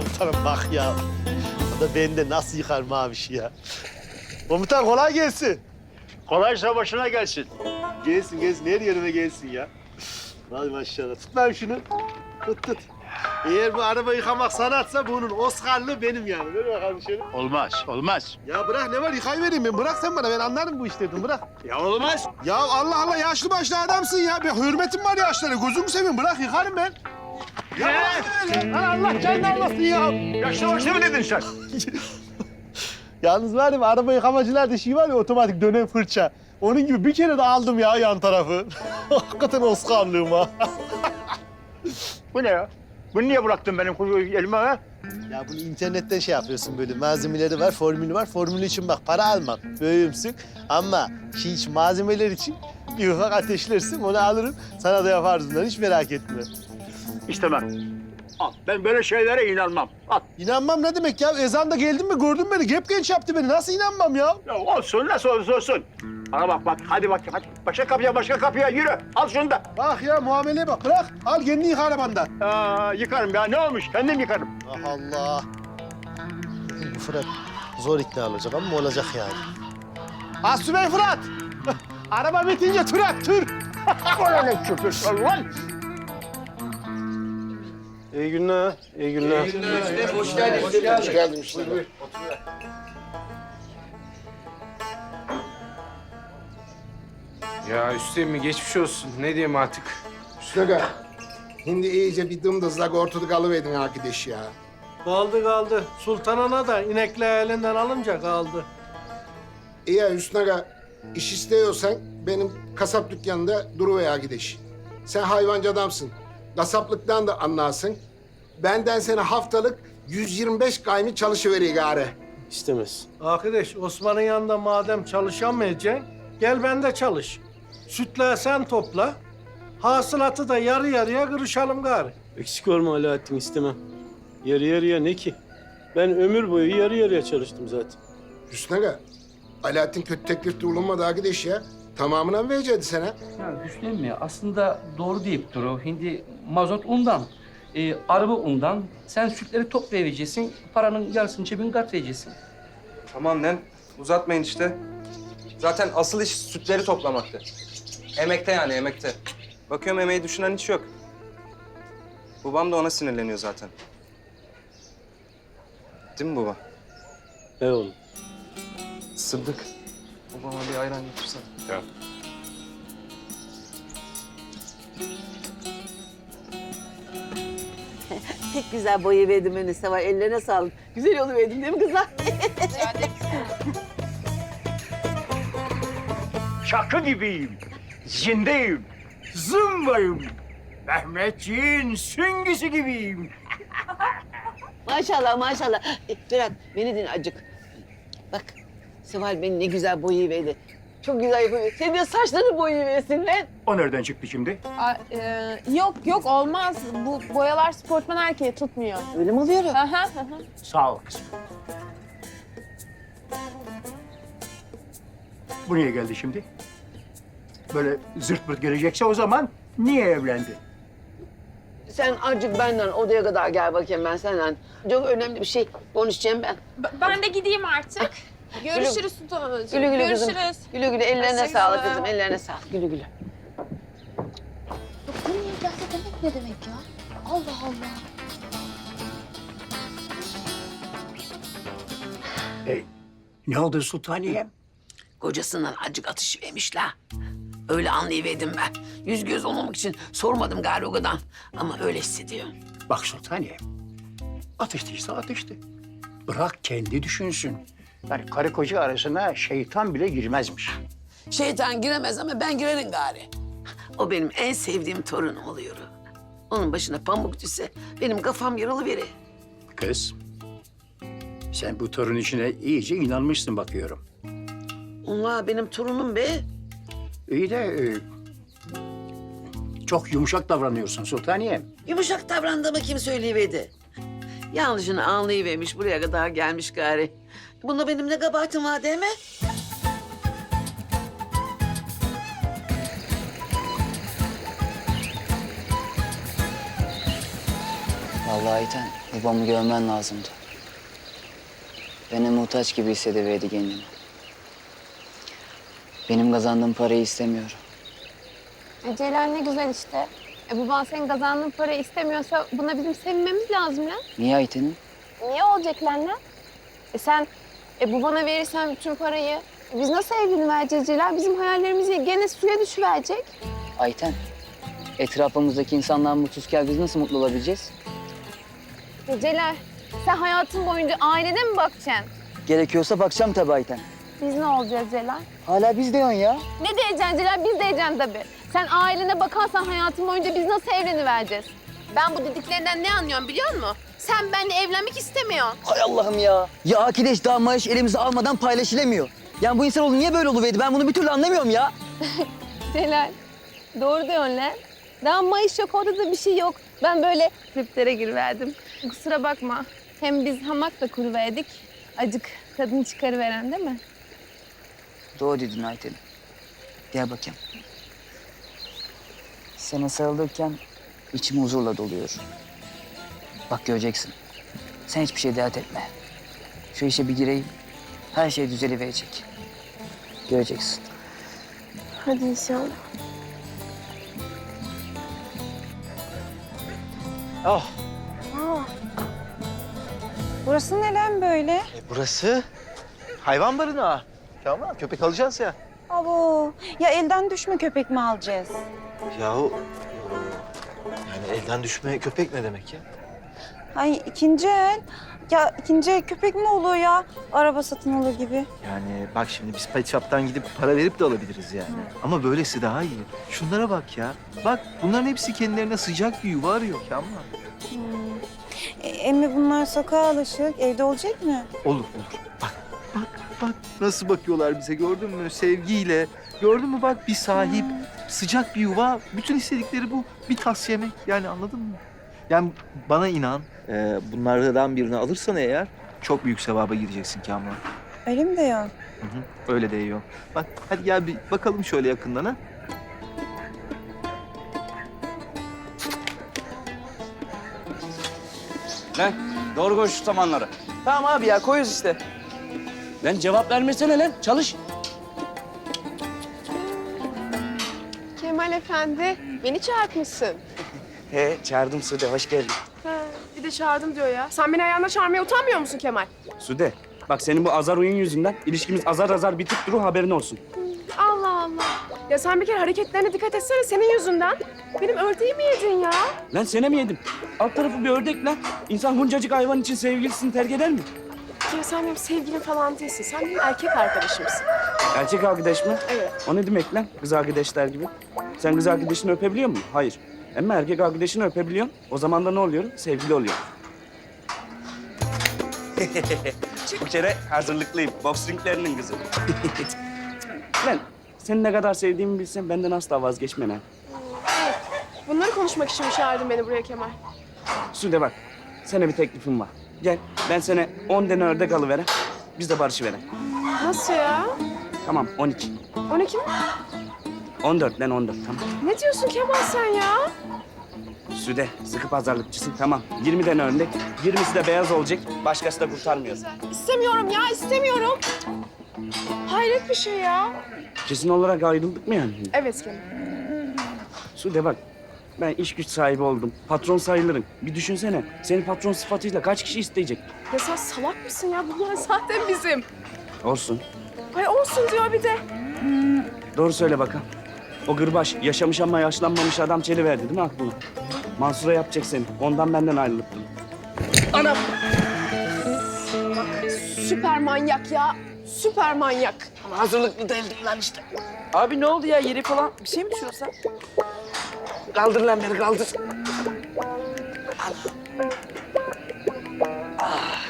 komutanım bak ya. O da bende nasıl yıkar maviş ya. Komutan kolay gelsin. Kolaysa başına gelsin. Gelsin gelsin her yerine gelsin ya. Hadi maşallah. Tut lan şunu. Tut tut. Eğer bu araba yıkamak sanatsa bunun Oscar'lı benim yani. Ver bakalım şöyle. Olmaz, olmaz. Ya bırak ne var yıkayıvereyim ben. Bırak sen bana ben anlarım bu işlerden bırak. Ya olmaz. Ya Allah Allah yaşlı başlı adamsın ya. Bir hürmetim var yaşlara. Gözümü seveyim bırak yıkarım ben. Ya. Lan Allah canını almasın ya. Yaşlı başlı mı dedin sen? Yalnız var ya araba yıkamacılarda şey var ya otomatik dönen fırça. Onun gibi bir kere de aldım ya yan tarafı. Hakikaten Oscar'lığım ha. Bu ne ya? Bunu niye bıraktın benim kuzu elime ha? Ya bunu internetten şey yapıyorsun böyle malzemeleri var, formülü var. Formülü için bak para almam, böyümsün. Ama hiç malzemeler için bir ufak ateşlersin, onu alırım. Sana da yaparız bunları, hiç merak etme. İstemem. Al, ben böyle şeylere inanmam. Al. İnanmam ne demek ya? Ezan da geldin mi gördün beni. Gep genç yaptı beni. Nasıl inanmam ya? Ya olsun, nasıl olursa olsun. Bana bak bak, hadi bak, hadi. Başka kapıya, başka kapıya yürü. Al şunu da. Bak ya muameleye bak. Bırak. Al kendini yıka arabanda. Aa, yıkarım ya, ne olmuş? Kendim yıkarım. Ah Allah. Bu Fırat zor ikna olacak ama olacak yani. Asubey Fırat. Araba bitince tür at, tür. Ne küfür lan? İyi günler, iyi günler. Hoş geldin. Hoş geldin. Ya Üsteğmen geçmiş olsun. Ne diyeyim artık? Üstüne Şimdi iyice bir dımdızlak ortalık alıverdin arkadaş ya. Kaldı kaldı. Sultan Ana da inekle elinden alınca kaldı. İyi ya Hüsnü iş istiyorsan benim kasap dükkanında duruver arkadaş. Sen hayvancı adamsın. Kasaplıktan da anlarsın. Benden sana haftalık 125 kaymi çalışıveriyor gari. İstemez. Arkadaş Osman'ın yanında madem çalışamayacaksın, gel bende çalış. Sütle sen topla. Hasılatı da yarı yarıya kırışalım gari. Eksik olma Alaaddin istemem. Yarı yarıya ne ki? Ben ömür boyu yarı yarıya çalıştım zaten. Hüsnü Ağa, Alaaddin kötü teklifte bulunmadı arkadaş ya. Tamamına mı verecekti sana? Ya Hüsnü mi? Aslında doğru deyip duru. Hindi mazot undan, e, araba undan. Sen sütleri toplayabileceksin. Paranın yarısını cebin katlayacaksın. Tamam lan. Uzatmayın işte. Zaten asıl iş sütleri toplamaktı. Emekte yani emekte. Bakıyorum emeği düşünen hiç yok. Babam da ona sinirleniyor zaten. Değil mi baba? He oğlum. Sıddık. Babama bir ayran getirsen. Pek güzel boyu verdim Enes'e var. Ellerine sağlık. Güzel yolu verdim değil mi kızlar? Çakı gibiyim. Zindeyim. Zımbayım. Mehmetçiğin süngüsü gibiyim. maşallah maşallah. E, Berat beni dinle acık. Bak Seval beni ne güzel boyu verdi. Çok güzel yapıyor. Senin de saçlarını boyu versin lan. O nereden çıktı şimdi? Aa, e, yok yok olmaz. Bu boyalar sportman erkeği tutmuyor. Öyle mi oluyor? Aha, aha. Sağ ol kızım. Bu niye geldi şimdi? Böyle zırt pırt gelecekse o zaman niye evlendi? Sen acık benden odaya kadar gel bakayım ben senden. Çok önemli bir şey konuşacağım ben. B- Ben de gideyim artık. Görüşürüz Sultan Anacığım. Güle güle kızım. Görüşürüz. Güle güle ellerine Hoşça sağlık kızım ellerine sağlık. Güle güle. Bu niye gelse demek ne demek ya? Allah Allah. Ne oldu sultaniyem? Kocasından acık atışı vermişler. Öyle anlayıverdim ben. Yüz göz olmamak için sormadım kadar. Ama öyle hissediyor. Bak sultaniyem, atıştıysa atıştı. Bırak kendi düşünsün. Yani karı koca arasına şeytan bile girmezmiş. Şeytan giremez ama ben girerim gari. O benim en sevdiğim torun oluyor. Onun başına pamuk düşse benim kafam yarılıverir. Kız, sen bu torun işine iyice inanmışsın bakıyorum. Onlar benim torunum be. İyi de e, çok yumuşak davranıyorsun sultaniyem. Yumuşak davrandığımı kim söyleyiverdi? Yanlışını anlayıvermiş, buraya kadar gelmiş gari. Bunda benim ne kabahatim var değil mi? Vallahi Ayten, babamı görmen lazımdı. Bana muhtaç gibi hissediverdi kendini. Benim kazandığım parayı istemiyorum. E, Celal ne güzel işte. E, baban senin kazandığın parayı istemiyorsa buna bizim sevinmemiz lazım lan. Niye Ayten'im? Niye olacak lan lan? E sen e, babana verirsen bütün parayı biz nasıl evini vereceğiz Celal? Bizim hayallerimiz gene suya düşüverecek. Ayten, etrafımızdaki insanlar mutsuzken biz nasıl mutlu olabileceğiz? E, Celal sen hayatın boyunca ailene mi bakacaksın? Gerekiyorsa bakacağım tabii Ayten. Biz ne olacağız Celal? Hala biz diyorsun ya. Ne diyeceksin Celal? Biz diyeceksin tabii. Sen ailene bakarsan hayatın boyunca biz nasıl evlenivereceğiz? Ben bu dediklerinden ne anlıyorum biliyor musun? Sen benimle evlenmek istemiyorsun. Hay Allah'ım ya. Ya Akileş daha maaş elimize almadan paylaşılamıyor. Yani bu insanoğlu niye böyle oluverdi? Ben bunu bir türlü anlamıyorum ya. Celal, doğru diyorsun lan. Daha Mayıs yok, orada da bir şey yok. Ben böyle triplere giriverdim. Kusura bakma. Hem biz hamak da kuruverdik. Acık tadını çıkarıveren değil mi? Doğru dedin Ayten. Gel bakayım. Sana sarılırken içim huzurla doluyor. Bak göreceksin. Sen hiçbir şey dert etme. Şu işe bir gireyim. Her şey düzeliverecek. Göreceksin. Hadi inşallah. Ah, Burası ne lan böyle? e, burası hayvan barınağı. Tamam, köpek alacağız ya. Abo, ya elden düşme köpek mi alacağız? Yahu yani elden düşme köpek ne demek ya? Ay ikinci el. Ya ikinci el köpek mi oluyor ya? Araba satın alır gibi. Yani bak şimdi biz pet shop'tan gidip para verip de alabiliriz yani. Ama böylesi daha iyi. Şunlara bak ya. Bak bunların hepsi kendilerine sıcak bir yuva arıyor Kamran. E, emmi bunlar sokağa alışık. Evde olacak mı? Olur olur. Bak bak bak nasıl bakıyorlar bize gördün mü? Sevgiyle. Gördün mü bak bir sahip, sıcak bir yuva. Bütün istedikleri bu. Bir tas yemek yani anladın mı? Yani bana inan e, bunlardan birini alırsan eğer çok büyük sevaba gireceksin Kamran. Öyle mi diyor? Hı hı, öyle değiyor. Bak hadi gel bir bakalım şöyle yakından ha. Lan doğru koy şu samanları. Tamam abi ya koyuyoruz işte. Lan cevap vermesene lan. Çalış. Efendi, beni çağırtmışsın. He çağırdım Sude hoş geldin. bir de çağırdım diyor ya. Sen beni ayağına çağırmaya utanmıyor musun Kemal? Sude bak senin bu azar oyun yüzünden ilişkimiz azar azar bitip duru haberin olsun. Allah Allah. Ya sen bir kere hareketlerine dikkat etsene senin yüzünden. Benim ördeği mi yedin ya? Lan sene mi yedim? Alt tarafı bir ördek lan. İnsan huncacık hayvan için sevgilisini terk eder mi? Ya sen benim sevgilim falan değilsin. Sen benim erkek arkadaşımsın. Erkek arkadaş mı? Evet. O ne demek lan? Kız arkadaşlar gibi. Sen kız arkadaşını öpebiliyor musun? Hayır. Ama erkek arkadaşını öpebiliyorsun. O zaman da ne oluyor? Sevgili oluyor. Bu kere hazırlıklıyım. Box ringlerinin kızı. lan seni ne kadar sevdiğimi bilsen benden asla vazgeçme lan. Bunları konuşmak için mi çağırdın beni buraya Kemal? Sude bak, sana bir teklifim var. Gel, ben sana 10 tane ördek alıverem. Biz de barışıverem. Nasıl ya? Tamam, 12. 12 mi? 14 lan 14, tamam. Ne diyorsun Kemal sen ya? Sude, sıkı pazarlıkçısın, tamam. 20 tane ördek, 20'si de beyaz olacak. Başkası da kurtarmıyor. İstemiyorum ya, istemiyorum. Hayret bir şey ya. Kesin olarak ayrıldık mı yani? Evet Kemal. Sude bak, ben iş güç sahibi oldum. Patron sayılırım. Bir düşünsene, seni patron sıfatıyla kaç kişi isteyecek? Ya sen salak mısın ya? Bunlar zaten bizim. Olsun. Ay olsun diyor bir de. Doğru söyle bakalım. O gırbaş, yaşamış ama yaşlanmamış adam çeli verdi değil mi aklına? Mansur'a yapacak seni. Ondan benden ayrılıp. Anam! Süper manyak ya. Süper manyak. Hazırlıklı değildim lan işte. Abi ne oldu ya? Yeri falan bir şey mi düşüyorsa? Kaldır lan beni kaldır.